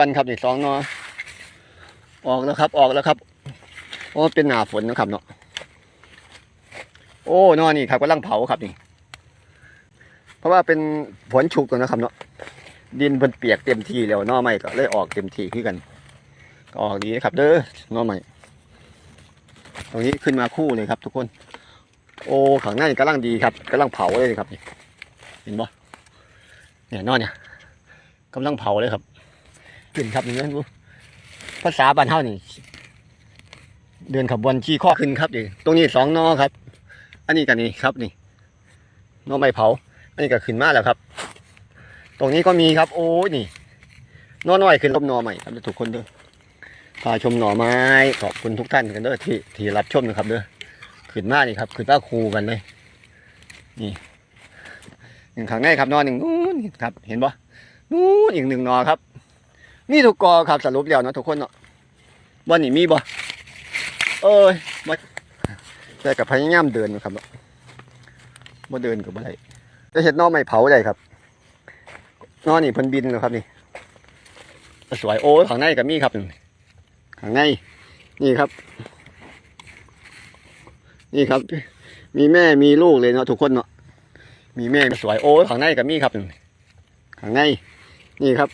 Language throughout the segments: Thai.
ปันครับนี่สองเนาะออกแล้วครับ ออกแล้วครับโอ้เป็นหนาฝนนะครับเนาะโอ้เนอนี่ครับกำลังเผาครับนี่ เพราะว่าเป็นฝนชุกแล้วนะครับเนาะดินมันเปียกเต็มทีแล้วนอใหม่ก็เลยออกเต็มทีขึ้นกันก็ออกดีนะครับ เด้อนอใหม่ตรงนี้ขึ้นมาคู่เลยครับ ทุกคน โอ้ข้างหน้านี่กำลังดีครับกำลังเผาเลยครับนี่เห็นบ่เนี่ยนอเนี่ยกำลังเผาเลยครับ ขึ้นครับนี่นภาษาบ้านเฮานี่ เดินขบวนชี้ข้อขึ้นครับนี่ตรงนี้สองนอครับ อันนี้กันนี่ครับนี่นอไม้เผา อันนี้ก็ขึ้นมาแล้วครับ ตรงนี้ก็มีครับ โอ้ยนี่นอน้อยขึ้นรบนอใหม่ครับทุกคนเด้อพาชมหน่อไม้ขอบคุณทุกท่านกันเด้อที่ที่รับชมนะครับเด้อขึ้นมานี่ครับขึ้นมาคูกันเลย นี่หนึ่งข้างในครับนอหนึ่งนู้นครับ เห็นปะนู้นอีกหนึ่งนอครับ มีทุกกอครับสรุปแล้วเนาะทุกคนเนาะวันนี้มีบ่เอ้ยบ่แต่กับพยายามเดินอยู่ครับเนาะบ่เดินกับอะไรจะเห็นนอไม่เผาได้ครับนอนี่เพิ่นบินนะครับนี่สวยโอ้ข้างในก็มีครับข้างในนี่ครับ นี่ครับ มีแม่มีลูกเลยเนาะทุกคนเนาะมีแม่สวยโอ้ข้างในก็มีครับข้างในนี่ครับ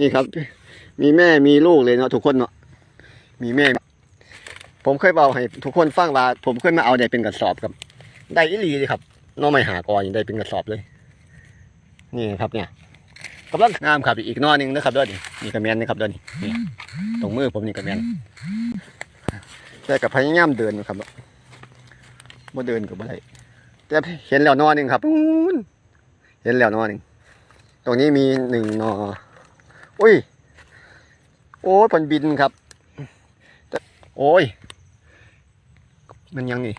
นี่ครับ มีแม่มีลูกเลยเนาะทุกคนเนาะมีแม่ ผมเคยเบาให้ทุกคนฟังว่า ผมเคยมาเอาได้เป็นกระสอบครับ ได้อีหลีเลยครับน้องไม่หากอยังได้เป็นกระสอบเลย นี่ครับเนี่ยกำลังงามครับอีกหนอหนึงนะครับด้อนี่นี่กระแมนนะครับด้อนี่นี่ตรงมือผมนี่กระแมนแต่กับพยายามเดินครับบ่เดินกับอะไรแต่เห็นแล้วนอหนึงครับอู้นเห็นแล้วนอหนึงตรงนี้มีหนึ่งนอ อุ้ย โอ้ยผนบินครับ โอ้ย มันยังนี่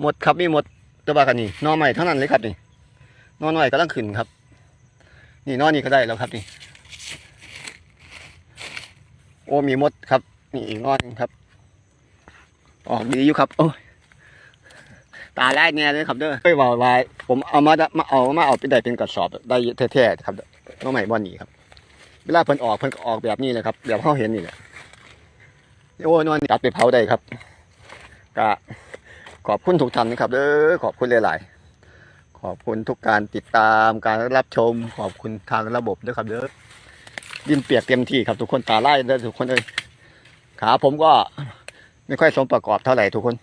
หมดครับมีหมดตัวบากันนี่นอใหม่เท่านั้นเลยครับนี่หนอหน่อยกำลังขึ้นครับ นี่นอนนี่ก็ได้แล้วครับนี่ โอ้มีหมดครับ นี่อีกนอนครับ ออกดีอยู่ครับ โอ้ยตาแรกเนี่ยเลยครับเด้อเฮ้ยว่าไว้ผมเอามามาเอามาเอาไปได้เป็นกระสอบได้แท้ๆครับนอใหม่บอนนี่ครับ วลาเพิ่นออกเพิ่นก็ออกแบบนี้เลยครับแบบเขาเห็นนี่แหละโอ้ยนอนตัดไปเผาได้ครับก็ขอบคุณทุกท่านนะครับเด้อขอบคุณหลายๆ ขอบคุณทุกการติดตามการรับชม ขอบคุณทางระบบด้วยครับเด้อดินเปียกเต็มที่ครับทุกคนตาไล่เด้อทุกคนเลยขาผมก็ไม่ค่อยสมประกอบเท่าไหร่ทุกคน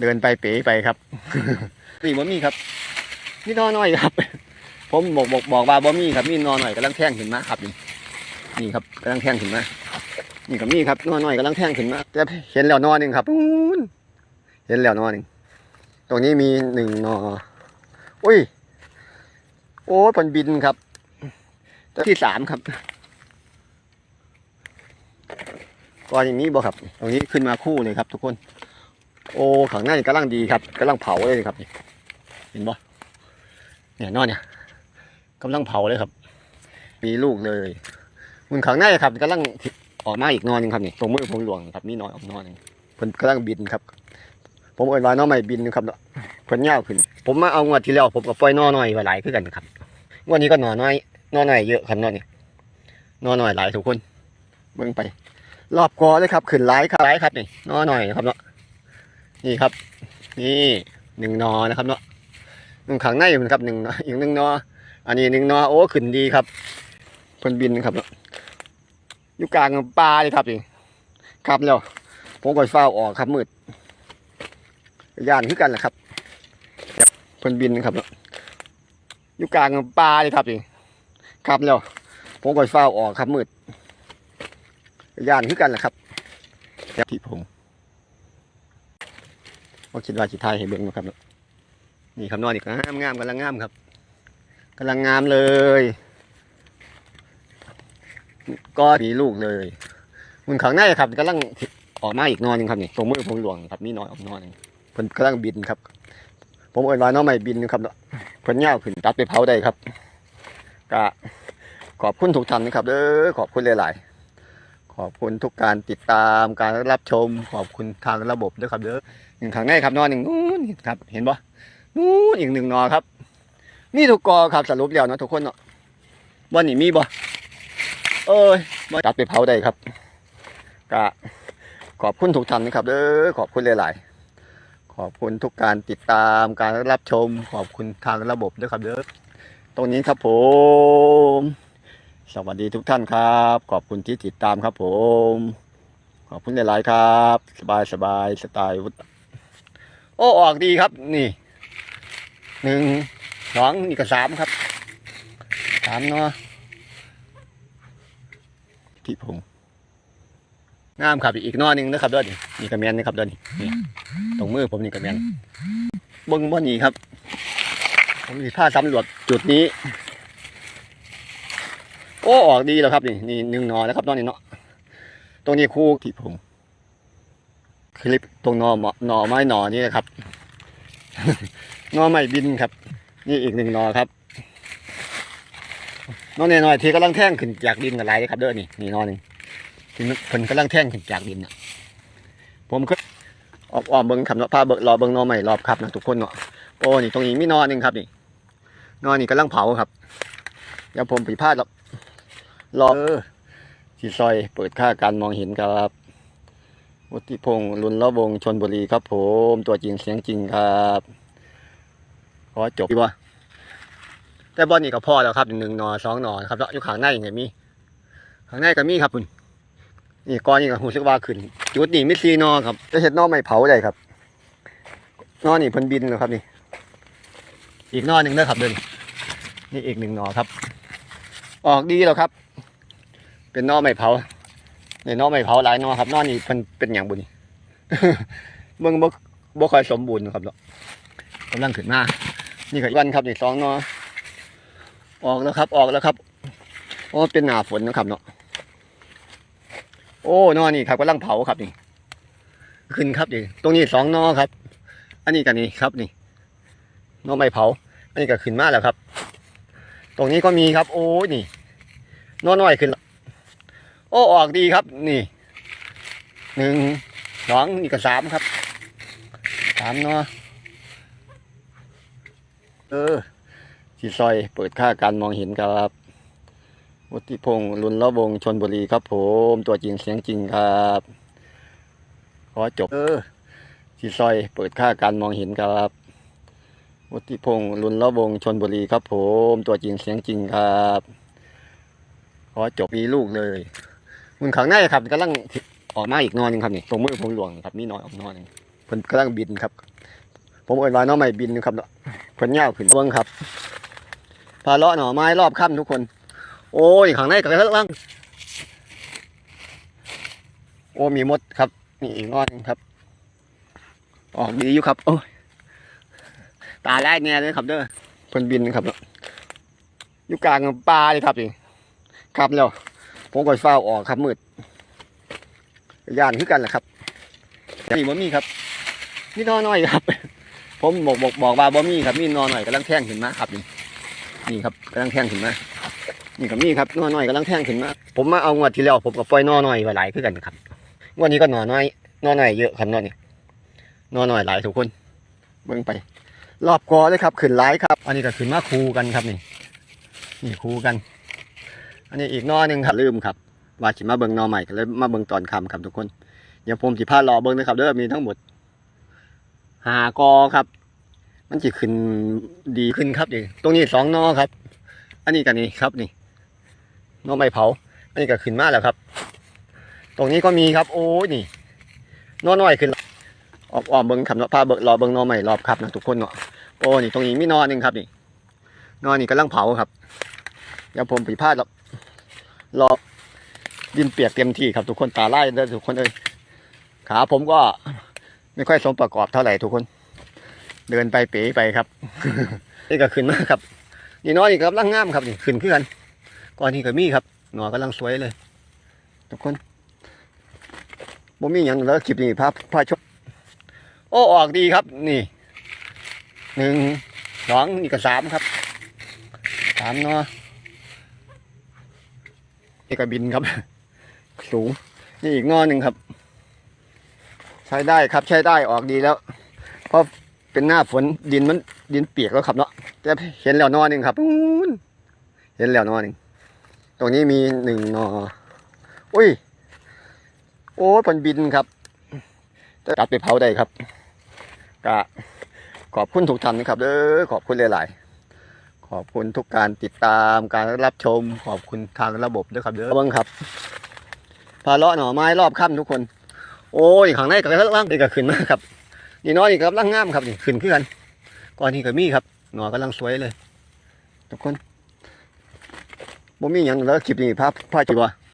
เดินไปเป๋ไปครับนี่มันมีครับนี่น้อยน้อยครับ ผมบอกบอกบอกว่าบ่มีครับมีนอนหน่อยกำลังแท่งขึ้นไหมครับนี่นี่ครับกำลังแท่งขึ้นไหมนี่ก็มีครับนอนหน่อยกำลังแท่งขึ้นมาแต่เห็นแล้วนอนหนึ่งครับเห็นแล้วนอนหนึ่งตรงนี้มีหนึ่งนออุ้ยโอ้ยผนบินครับตัวที่สามครับก่อนอย่างนี้บ่ครับ ตรงนี้ขึ้นมาคู่เลยครับ ทุกคน โอ้ข้างหน้านี่กำลังดีครับกำลังเผาเลยครับนี่เห็นบ่เนี่ยนอนเนี่ย กำลังเผาเลยครับ มีลูกเลยมันขังหน้าครับกำลังออกมาอีกนอนหนึงครับนี่ตรงมือผมหลวงครับมีนอนออกนอนนึงเพิ่นกำลังบินครับ ผมเอ่ยว่าน้องใหม่บินนะครับเนาะเพิ่นยาวขึ้น ผมมาเอางวดที่แล้วผมก็ปล่อยนอน้อยไว้หลายคือกันครับงวดนี้ก็นอนน้อยนอนน้อยเยอะครับนอนนี่นอนน้อยหลายทุกคนเบิ่งไป รอบกอเลยครับขึ้นหลายครับหลายครับนี่นอนน้อยนะครับเนาะนี่ครับ นี่หนึ่งนอนะครับเนาะหนึ่งขังในอยู่นะครับหนึ่งนออีกหนึ่งนอ อันนี้หนึ่งนอโอ้ขึ้นดีครับเพิ่นบินครับอยู่กลางป่าเลยครับนี่ครับแล้วผมก็เฝ้าออกครับมืดย่านคือกันแหละครับเพิ่นบินครับอยู่กลางป่าเลยครับนี่ครับแล้วผมก็เฝ้าออกครับมืดย่านคือกันแหละครับที่ผมว่าคิดว่าสิทายให้เบิ่งนะครับเนาะนี่ครับนอนอีกงามงามกำลังงามครับ กำลังงามเลย ก็มีลูกเลยมันขังในครับกำลังออกมาอีกนอนหนึงครับนี่ตรงมือผมหลวงครับมีนอนออกนอนนึงเพิ่นกำลังบินครับ ผมเอ่ยว่าน้องใหม่บินนะครับเนาะเพิ่นยาขึ้นตัดไปเผาได้ครับก็ขอบคุณทุกท่านนะครับเด้อขอบคุณหลาย ๆ ขอบคุณทุกการติดตามการรับชม ขอบคุณทางระบบด้วยครับเด้อหนึ่งขังในครับนอนหนึ่งนู้นครับ เห็นปะนู้นอีกหนึ่งนอครับ มีทุกกอครับสรุปแล้วเนาะทุกคนเนาะบ่นี่มีบ่เอ้ยบ่ตัดไปเผาได้ครับกะขอบคุณทุกท่านนะครับเด้อขอบคุณหลาย ๆ ขอบคุณทุกการติดตามการรับชม ขอบคุณทางระบบด้วยครับเด้อตรงนี้ครับผม สวัสดีทุกท่านครับ ขอบคุณที่ติดตามครับผม ขอบคุณหลาย ๆ ครับ สบายสบายสไตล์วุฒโอ้ออกดีครับ นี่หนึ่ง สองนี่ก็สามครับสามเนาะที่ผมงามครับอีกหนอหนึ่งนะครับเด้อนี่นี่กระเมียนนะครับเด้อนี่นี่ตรงมือผมนี่กระเมียนเบิ้งบ่นี่ครับ ผมสิพาสำรวจจุดนี้ โอ้ออกดีแล้วครับนี่นี่หนึ่งหนอนะครับนอนี่เนาะตรงนี้คู่ที่ผมคลิปตรงหนอหมอหนอไม้หนอนี่นะครับหนอไม้บินครับ นี่อีกหนึ่งนอครับนอหน่อยๆที่กำลังแท่งขึ้นจากดินกับไรครับ เด้อนี่นี่นอหนึ่งที่เพิ่นกำลังแท่งขึ้นจากดินน่ะผมก็ออกออมเบิ้งครับเนาะพาเบิกรอเบิ้งนอใหม่รอบครับนะทุกคนเนาะโอ้นี่ตรงนี้มีนอหนึ่งครับนี่นอนนี่กำลังเผาครับเดี๋ยวผมผิดพลาดหรอกรอเออที่ซอยเปิดค่าการมองเห็นครับวุฒิพงศ์ลุนละวงชนบุรีครับ ผมตัวจริงเสียงจริงครับขอจบดีบ่า แต่บอลนี่ก็พอแล้วครับหนึ่งนอสองนอครับแล้วอยู่ข้างในยังไงมีข้างในก็มีครับคุณนี่ก้อนนี่ก็หูซึกว่าขึ้นจุดนี่มิซีนอครับจะเห็นนอไม่เผาได้ครับนอนี่พิ่นบินแล้วครับนี่ อีกนอหนึ่งนะครับเดินนี่อีกหนึ่งนอครับ ออกดีแล้วครับ เป็นนอไม่เผาในหนอไม่เผาหลายนอครับนอนี่พิ่นเป็นอย่างบุญเบิ่งบ่บ่ค่อยสมบูรณ์ครับเนาะกำลังขึ้นมานี่ก็วันครับนี่สองนอ ออกแล้วครับ ออกแล้วครับโอ้เป็นหนาฝนนะครับเนาะโอ้นอนี่ครับกำลังเผาครับนี่ ขึ้นครับนี่ตรงนี้สองนอครับ อันนี้กันนี่ครับนี่นอไม่เผา อันนี้ก็ขึ้นมาแล้วครับ ตรงนี้ก็มีครับ โอ้ยนี่นอน้อยขึ้นแล้วโอ้ออกดีครับ นี่หนึ่งสองนี่ก็สามครับสามเนาะเออ ที่ซอยเปิดค่าการมองเห็นครับวุฒิพงศ์ลุนละวงชนบุรีครับ ผมตัวจริงเสียงจริงครับขอจบเออที่ซอยเปิดค่าการมองเห็นครับวุฒิพงศ์ลุนละวงชนบุรีครับ ผมตัวจริงเสียงจริงครับขอจบมีลูกเลยมันขังในครับกำลังออกมาอีกนอนหนึงครับนี่ตรงมือผมหลวงครับมีนอนออกนอนหนึงเพิ่นกำลังบินครับ ผมเอ่ยว่าน้องใหม่บินครับเนาะเพิ่นเงาขึ้นเบิ้งครับาเลาะหน่อไม้รอบค่ำทุกคน โอ้ยข้างในกำลังโอ้มีมดครับ นี่อีกนอนครับ ออกดีอยู่ครับ โอ้ยตาแรกเนี่ยเลยครับเด้อเพิ่นบินครับเนาะอยู่กลางป่าเลยครับนี่ครับแล้วผมก็เฝ้าออกครับมืดย่านคือกันแหละครับนี่บ่มีครับนี่นอน้อยครับ ผมบอกบอกบอกว่าบ่มีครับมีนอนหน่อยกำลังแท่งขึ้นมครับนี่ นี่ครับกำลังแท่งขึ้นมานี่ก็มีครับนอน้อยกำลังแท่งขึ้นมาผมมาเอางวดที่แล้วผมก็ปล่อยนอน้อยไว้หลายคือกันครับงวดนี้ก็นอน้อยนอน้อยเยอะครับนอนี่นอน้อยหลายทุกคน เบิ่งไป รอบกอเลยครับขึ้นหลายครับ อันนี้ก็ขึ้นมาคูกันครับนี่นี่คูกัน อันนี้อีกนอหนึ่งครับลืมครับว่าสิมาเบิ่งนอใหม่ก็เลยมาเบิ่งตอนคำครับทุกคนเดี๋ยวผมสิพารอเบิ่งนะครับเด้อมีทั้งหมดหากอครับ มันจะขึ้นดีขึ้นครับนี่ตรงนี้สองนอครับ อันนี้กันนี่ครับนี่นอไม้เผา อันนี้ก็ขึ้นมากแล้วครับ ตรงนี้ก็มีครับ โอ้ยนี่นอน้อยขึ้นออกอ้อมเบิ่งครับเนาะพาเบิ่งรอเบิ่งนอใหม่รอบครับนะทุกคนเนาะโอ้นี่ตรงนี้มีนอนหนึ่งครับนี่นอนนี่กำลังเผาครับเดี๋ยวผมผิดพลาดหรอกรอดินเปียกเต็มที่ครับทุกคนตาไล่เด้อทุกคนเลยขาผมก็ไม่ค่อยสมประกอบเท่าไหร่ทุกคน เดินไปเป๋ไปครับ นี่ก็ขึ้นมาครับ นี่น้อยนี่กำลังงามครับนี่ขึ้นขึ้นกันก่อนนี้ก็มีครับ หนอกำลังสวยเลย ทุกคนบ่มีอย่างแล้วคลิปนี้พาพาชมโอ้ออกดีครับ นี่หนึ่งสองนี่ก็สามครับสามเนาะนี่ก็บินครับ สูงนี่อีกงอหนึ่งครับ ใช้ได้ครับใช้ได้ออกดีแล้วเพราะ เป็นหน้าฝนดินมันดินเปียกแล้วครับเนาะแต่เห็นแล้วนอหนึ่งครับอู้นเห็นแล้วนอหนึ่งตรงนี้มีหนึ่งหนออุ้ย โอ้ยผลบินครับจะตัดไปเผาได้ครับกะขอบคุณทุกท่านนะครับเด้อขอบคุณหลายๆ ขอบคุณทุกการติดตามการรับชม ขอบคุณทางระบบด้วยครับเด้อบิ้งครับพาเลาะหน่อไม้รอบค่ำทุกคน โอ้ยข้างในกับล่างนี่ก็ขึ้นมากครับ นี่น้อยนี่ครับล่างงามครับนี่ขึ้นขึ้นกันก่อนนี่ก็มีครับ หน่อกำลังสวยเลย ทุกคนบ่มีอย่างแล้วคลิปนี้ภาพภาพจิวะ